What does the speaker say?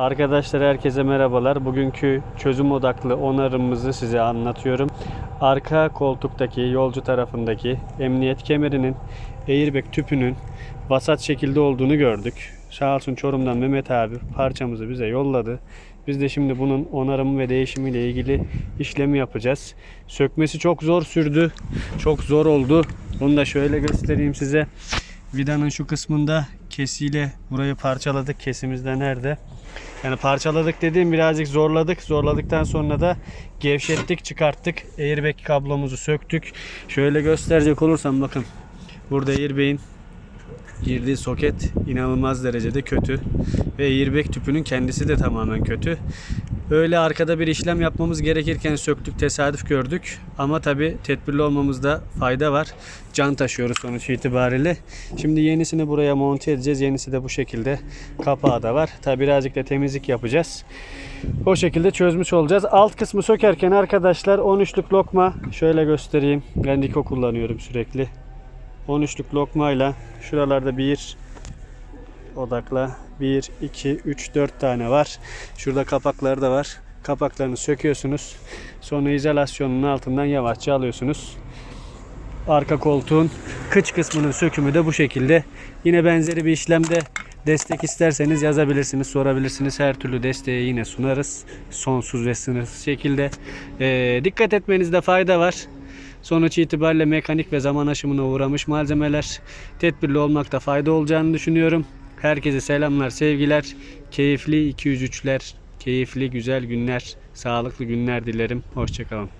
Arkadaşlar herkese merhabalar. Bugünkü çözüm odaklı onarımımızı size anlatıyorum. Arka koltuktaki yolcu tarafındaki emniyet kemerinin airbag tüpünün vasat şekilde olduğunu gördük. Sağ olsun Çorum'dan Mehmet abi parçamızı bize yolladı. Biz de şimdi bunun onarımı ve değişimiyle ilgili işlemi yapacağız. Sökmesi çok zor sürdü. Çok zor oldu. Bunu da şöyle göstereyim size. Vidanın şu kısmında kesiyle burayı parçaladık. Kesimiz de nerede? Yani parçaladık dediğim birazcık zorladık. Zorladıktan sonra da gevşettik, çıkarttık. Airbag kablomuzu söktük. Şöyle gösterecek olursam bakın. Burada airbag'in girdiği soket inanılmaz derecede kötü. Ve airbag tüpünün kendisi de tamamen kötü. Öyle arkada bir işlem yapmamız gerekirken söktük tesadüf gördük. Ama tabi tedbirli olmamızda fayda var. Can taşıyoruz sonuç itibariyle. Şimdi yenisini buraya monte edeceğiz. Yenisi de bu şekilde. Kapağı da var. Tabi birazcık da temizlik yapacağız. O şekilde çözmüş olacağız. Alt kısmı sökerken arkadaşlar 13'lük lokma şöyle göstereyim. Ben Diko kullanıyorum sürekli. 13'lük lokmayla şuralarda bir odakla 1, 2, 3, 4 tane var. Şurada kapakları da var. Kapaklarını söküyorsunuz. Sonra izolasyonun altından yavaşça alıyorsunuz. Arka koltuğun kıç kısmının sökümü de bu şekilde. Yine benzeri bir işlemde destek isterseniz yazabilirsiniz, sorabilirsiniz. Her türlü desteği yine sunarız. Sonsuz ve sınırsız şekilde. Ee, dikkat etmenizde fayda var. Sonuç itibariyle mekanik ve zaman aşımına uğramış malzemeler. Tedbirli olmakta fayda olacağını düşünüyorum. Herkese selamlar, sevgiler. Keyifli 203'ler, keyifli güzel günler, sağlıklı günler dilerim. Hoşçakalın.